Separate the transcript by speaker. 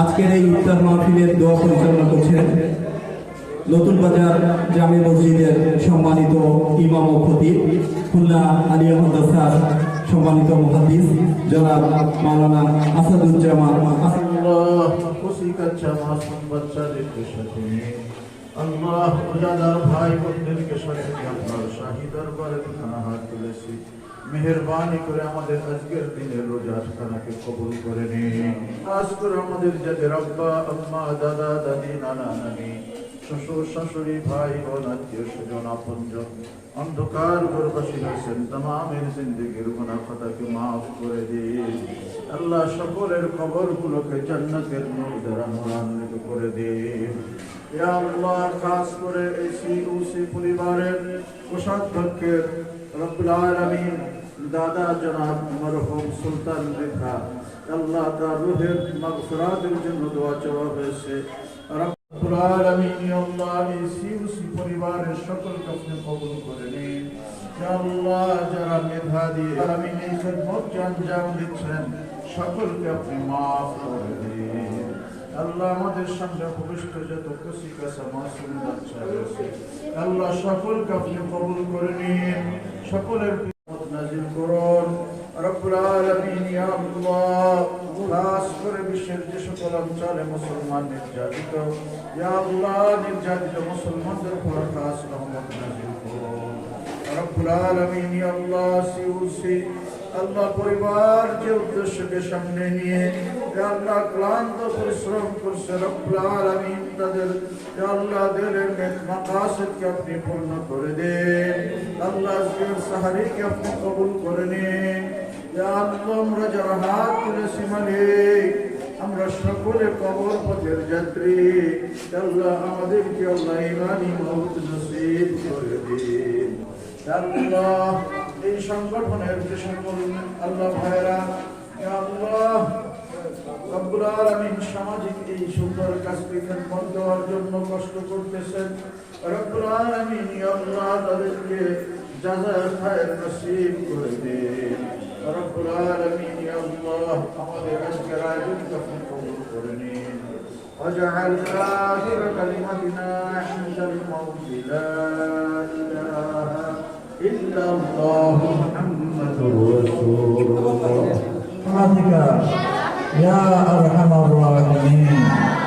Speaker 1: আজকের এই ইফতার মাহফিলের দোয়া পরিচালনা করছেন নতুন বাজার জামে মসজিদের সম্মানিত ইমাম ও খতিব, খুলনা আলিয়া মাদ্রাসার সম্মানিত মুহাদ্দিস জনাব মাওলানা আসাদুজ্জামান আসাদ
Speaker 2: আল্লাহ ভাই বোনদেরকে সাথে আপনার শাহী দরবারে হাত তুলেছি। মেহরবানি করে আমাদের আজকের দিনের রোজার খানাকে কবুল করে নিন। আজ করে আমাদের যাদের আব্বা, আম্মা, দাদা, দাদি, নানা, নানি, শ্বশুর, শাশুড়ি, ভাই, বোন, আত্মীয় স্বজন, আপনজন, অন্ধকার গর্বাসী হয়েছেন তামামের জিন্দগির গুনাহ খাতাকে মাফ করে দিন। আল্লাহ সকলের খবরগুলোকে জান্নাতের নূর দ্বারা নূরান্বিত করে দিন। ইয়া আল্লাহ, খাস করে এই সিউসি পরিবারের কোষাধ্যক্ষের রব্বুল আলামিন দাদা জনাব মরহুম সুলতান রেখা। আল্লাহ তার রুহের মাগফিরাতের জন্য দোয়া চাওয়া হয়েছে। রব্বুল আলামিন আল্লাহ, এই সিউসি পরিবারের সকলকে আপনি কবুল করে নিন। আল্লাহ, যারা মেধা দিয়ে আলামিন এই দিচ্ছেন, সকলকে আপনি করে দিন। আল্লাহ আমাদের সামনে ভবিষ্যৎ যত খুশি কাছে মাসুম আল্লাহ সকলকে আপনি কবুল করে নিন। সকলের নাজিল করুন। রব্বুল আলামিন, ইয়া আল্লাহ, খাস করে বিশ্বের যে সকল অঞ্চলে মুসলমান নির্যাতিত, ইয়া আল্লাহ, নির্যাতিত মুসলমানদের উপর খাস রহমত নাজিল করুন। রব্বুল আলামিন, ইয়া আল্লাহ, সিউসি, আল্লাহ পরিবার যে উদ্দেশ্যকে সামনে নিয়ে আল্লাহ ক্লান্ত পরিশ্রম করছে রব্বুল আলামিন। তাদের আল্লাহ দিলের নেক মাকাসিদকে আপনি পূর্ণ করে দেন। আল্লাহ আজকের সাহারিকে আপনি কবুল করে নিন। আমরা যারা হাত তুলেছি মালিক, আমরা সকলে কবর পথের যাত্রী। আল্লাহ, আমাদেরকে আল্লাহ ইমানি মৌত নসিব করে দিন। আল্লাহ, এই সংগঠনের যে সকল আল্লাহ সামাজিক এই সুন্দর কাজকে খেদমত দেওয়ার জন্য কষ্ট করতেছেন রব্বুল আলামিন ইয়া আল্লাহ তাদেরকে জাযার খায়ের নসিব করে দিন রব্বুল আলামিন ইয়া আল্লাহ আমাদের আজকের আয়োজনকে আপনি কবুল করে নিন واجعل آخر كلمتنا عند الموت لا إله إلا الله محمد رسول الله
Speaker 3: برحمتك يا أرحم الراحمين.